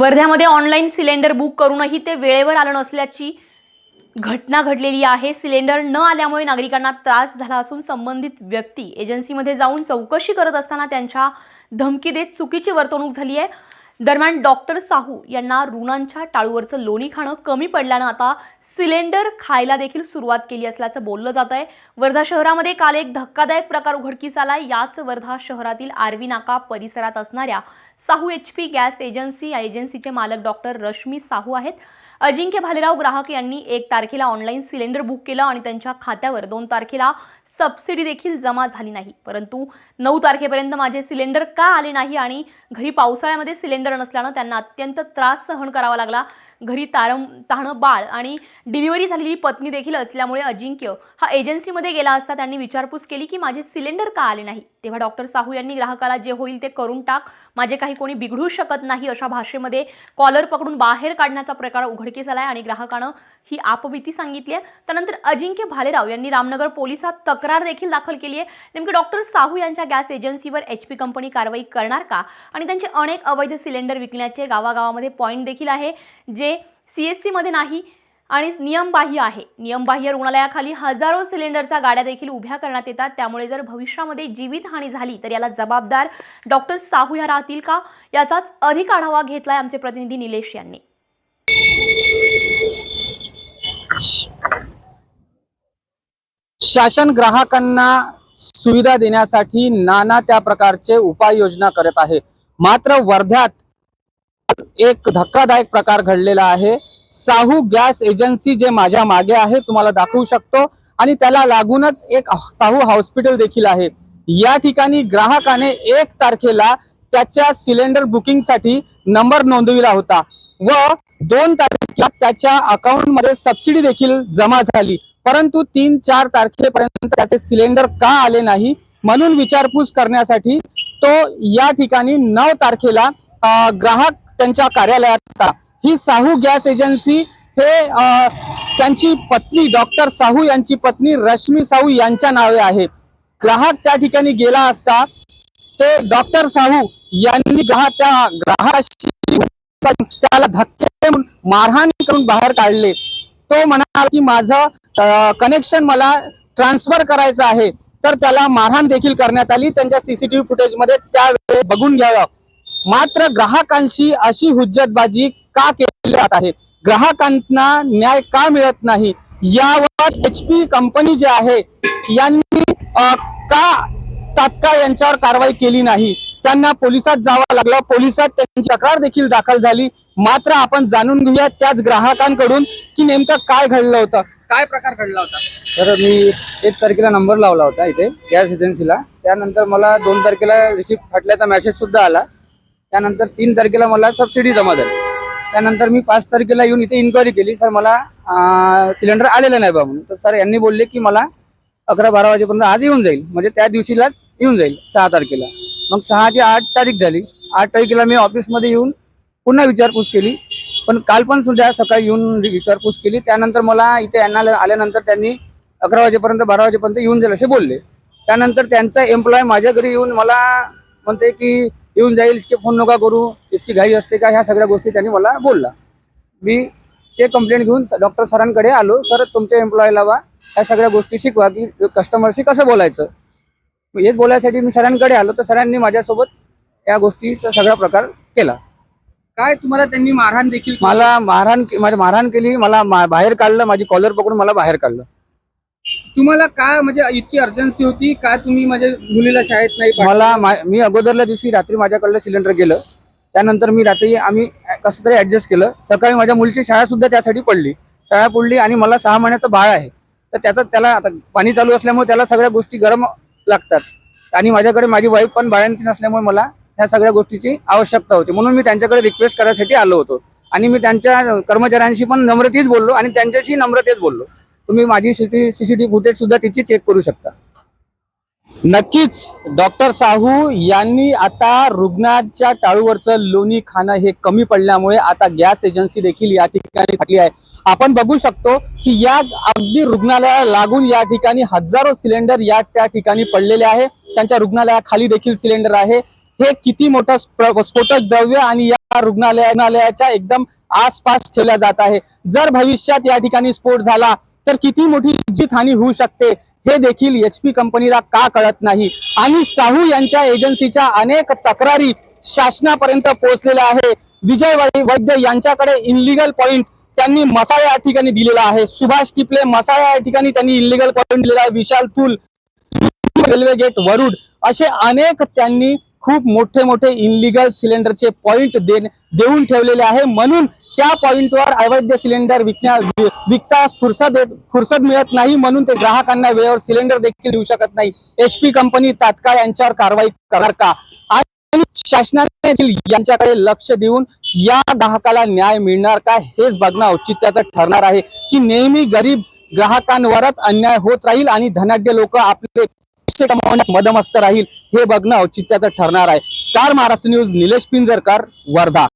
वर्ध्यामध्ये online cylinder book करूनही ते वेळेवर आलं नसल्याची घटना घडलेली आहे. सिलेंडर न आल्यामुळे नागरिकांना त्रास झाला असून संबंधित व्यक्ती एजन्सीमध्ये जाऊन चौकशी करत असताना त्यांच्या धमकी देत चुकीची वर्तवणूक झाली आहे. दरम्यान डॉक्टर साहू यांना रुणांच्या टाळूवरचं लोणी खाणं कमी पडल्यानं आता सिलेंडर खायला देखील सुरुवात केली असल्याचं बोललं जात आहे. वर्धा शहरामध्ये काल एक धक्कादायक प्रकार उघडकीस आलाय. याच वर्धा शहरातील आरवी नाका परिसरात असणाऱ्या Sahu H P gas agency या एजन्सीचे मालक डॉक्टर रश्मी साहू आहेत. अजिंक्य भालेराव ग्राहक यांनी एक तारखेला ऑनलाईन सिलेंडर बुक केलं आणि त्यांच्या खात्यावर दोन तारखेला सबसिडी देखील जमा झाली नाही. परंतु नऊ तारखेपर्यंत माझे सिलेंडर का आले नाही आणि घरी पावसाळ्यामध्ये सिलेंडर नसल्यानं त्यांना अत्यंत त्रास सहन करावा लागला. घरी तारम तहाणं बाळ आणि डिलिव्हरी झालेली पत्नी देखील असल्यामुळे अजिंक्य हा एजन्सीमध्ये गेला असता त्यांनी विचारपूस केली की माझे सिलेंडर का आले नाही? तेव्हा डॉक्टर साहू यांनी ग्राहकाला जे होईल ते करून टाक. माझे काही कोणी बिघडू शकत नाही अशा भाषेमध्ये कॉलर पकडून बाहेर काढण्याचा प्रकार उघडकीस आहे आणि ग्राहकानं ही आपभीती सांगितली आहे. त्यानंतर अजिंक्य भालेराव यांनी रामनगर पोलिसात तक्रार देखील दाखल केली आहे. नेमके डॉक्टर साहू यांच्या गॅस एजन्सीवर एच पी कंपनी कारवाई करणार का? आणि त्यांचे अनेक अवैध सिलेंडर विकण्याचे गावागावामध्ये पॉईंट देखील आहे जे सी एस सीमध्ये नाही आणि नियमबाह्य आहे. नियमबाह्य रुग्णालयाखाली हजारो सिलेंडरच्या गाड्या देखील उभ्या करण्यात येतात. त्यामुळे जर भविष्यामध्ये जीवितहानी झाली तर याला जबाबदार डॉक्टर साहू ह्या राहतील का? याचाच अधिक आढावा घेतलाय आमचे प्रतिनिधी निलेश यांनी. शासन ग्राहकांना सुविधा देण्यासाठी नाना त्या प्रकारचे उपाययोजना करत आहे. मात्र वर्ध्यात एक धक्कादायक प्रकार घडलेला आहे. साहू गॅस एजन्सी जे माझ्या मागे आहे तुम्हाला दाखवू शकतो. आणि त्याला लागूनच एक साहू हॉस्पिटल देखील आहे. या ठिकाणी ग्राहकाने एक तारखेला त्याच्या सिलेंडर बुकिंगसाठी नंबर नोंदविला होता. व दोन तारखेला त्याच्या अकाउंटमध्ये सबसिडी देखील जमा झाली. परंतु तीन चार तारखेपर्यंत त्याचे सिलेंडर का आले नाही म्हणून विचारपूस करण्यासाठी तो या ठिकाणी नऊ तारखेला ग्राहक त्यांच्या कार्यालयात ही साहू गॅस एजन्सी हे त्यांची पत्नी डॉक्टर साहू यांची पत्नी रश्मी साहू यांच्या नावे आहे. ग्राहक त्या ठिकाणी गेला असता ते डॉक्टर साहू यांनी ग्राहक त्या ग्राहकाशी त्याला धक्के देऊन मारहाण करून बाहेर काढले. तो म्हणाला की माझं कनेक्शन मला ट्रान्सफर करायचं आहे. तर त्याला मारहाण देखील करण्यात आली. त्यांच्या सीसीटीव्ही फुटेजमध्ये त्यावेळेस बघून घ्यावं. मात्र ग्राहकांशी अशी हुज्जतबाजी का केली जात आहे? ग्राहकांना न्याय का मिळत नाही? यावर एच पी कंपनी जे आहे यांनी का तात्काळ यांच्यावर कारवाई केली नाही? त्यांना पोलिसात जावं लागलं. पोलिसात त्यांची तक्रार देखील दाखल झाली. मात्र आपण जाणून घेऊया त्याच ग्राहकांकडून की नेमकं काय घडलं होतं. काय प्रकार घडला होता? सर मी एक तारखेला नंबर लावला होता इथे गॅस एजन्सीला. त्यानंतर मला दोन तारखेला रिसिप्ट फाटल्याचा मेसेज सुद्धा आला. त्यानंतर तीन तारखेला मला सबसिडी जमा झाली. त्यानंतर मी पाच तारखेला येऊन इथे इन्क्वायरी केली. सर मला सिलेंडर आलेलं नाही बा म्हणून. तर सर यांनी बोलले की मला अकरा बारा वाजेपर्यंत आज येऊन जाईल. म्हणजे त्या दिवशीलाच येऊन जाईल सहा तारखेला. मग सहाची आठ तारीख झाली. आठ तारखेला मी ऑफिसमध्ये येऊन पुन्हा विचारपूस केली. पण काल पण सुद्धा सकाळी येऊन विचारपूस केली. त्यानंतर मला इथे यांना आल्यानंतर त्यांनी अकरा वाजेपर्यंत बारा वाजेपर्यंत येऊन जाईल असे बोलले. त्यानंतर त्यांचा एम्प्लॉय माझ्या घरी येऊन मला म्हणते की येऊन जाईल इतके फोन नका करू इतकी घाई असते का? ह्या सगळ्या गोष्टी त्यांनी मला बोलला. मी ते कंप्लेंट घेऊन डॉक्टर सरांकडे आलो. सर तुमच्या एम्प्लॉयला लावा ह्या सगळ्या गोष्टी शिकवा की कस्टमरशी कसं बोलायचं? हेच बोलायसाठी मी सरांकडे आलो तर सरांनी माझ्यासोबत या गोष्टीचा सगळा प्रकार केला. काय तुम्हाला त्यांनी मारहाण देखील? मला मारहाण माझी मारहाण केली मला मा- बाहेर काढलं माझी कॉलर पकडून मला बाहेर काढलं. तुम्हाला काय म्हणजे इतकी अर्जन्सी होती? का तुम्ही म्हणजे मुलीला शाळेत नाही पाठवलं? मला मा- मी अगोदरल्या दिवशी रात्री माझ्याकडलं सिलेंडर गेलं. त्यानंतर मी रात्री आम्ही कसं तरी ऍडजस्ट केलं. सकाळी माझ्या मुलीची शाळा सुद्धा त्यासाठी पडली. शाळा पडली आणि मला सहा महिन्याचं बाळ आहे. तर त्याचं त्याला आता पाणी चालू असल्यामुळे त्याला सगळ्या गोष्टी गरम लागतात. आणि माझ्याकडे माझी वाईफ पण बाळंती नसल्यामुळे मला ह्या सगळ्या गोष्टीची आवश्यकता होती. म्हणून मी त्यांच्याकडे रिक्वेस्ट करायसाठी आलो होतो. आणि मी त्यांच्या कर्मचाऱ्यांशी पण नम्रतेच बोललो आणि त्यांच्याशी नम्रतेच बोललो. तुम्ही माझी सीसीटीव्ही फुटेज सुद्धा तिची चेक करू शकता. नक्कीच डॉक्टर साहू यांनी आता रुग्णाच्या टाळूवरचं लोणी खाणं हे कमी पडल्यामुळे आता गॅस एजन्सी देखील या ठिकाणी खाली आहे. आपण बघू शकतो की या अगदी रुग्णालयाला लागून या ठिकाणी हजारो सिलेंडर या त्या ठिकाणी पडलेले आहे. त्यांच्या रुग्णालयाखाली देखील सिलेंडर आहे. हे किती मोठं स्प- स्फोटक द्रव्य आणि या रुग्णालया रुग्णालयाच्या एकदम आसपास ठेवल्या जात आहे. जर भविष्यात या ठिकाणी स्फोट झाला तर किती मोठी जीवितहानी होऊ शकते? हे देखील एच पी कंपनीला का कळत नाही? आणि साहू यांच्या एजन्सीच्या अनेक तक्रारी शासनापर्यंत पोहोचलेल्या आहे. विजय वैद्य यांच्याकडे इनलिगल पॉइंट त्यांनी मसाळा या ठिकाणी दिलेला आहे. सुभाष टिपले मसाळा या ठिकाणी त्यांनी इलिगल पॉइंट दिलेला आहे. विशाल तुल रेल्वे गेट वरुड असे अनेक त्यांनी खूप मोठे मोठे इनलिगल सिलेंडरचे पॉइंट देऊन ठेवलेले आहे. म्हणून त्या पॉईंटवर अवैध सिलेंडर विकण्या विकता विकतास फुरसत फुरसत मिळत नाही म्हणून ते ग्राहकांना वेळेवर सिलेंडर देखील देऊ शकत नाही. एचपी कंपनी तात्काळ यांच्यावर कारवाई करणार का? आणि शासनाने यांच्याकडे लक्ष देऊन या ग्राहकाला न्याय मिळणार का हेच बघणं औचित्याचं ठरणार आहे की नेहमी गरीब ग्राहकांवरच अन्याय होत राहील आणि धनाढ्य लोक आपले पैसे कमावण्यात मदमस्त राहील हे बघणं औचित्याचं ठरणार आहे. Star Maharashtra news Nilesh Pinjarkar Wardha.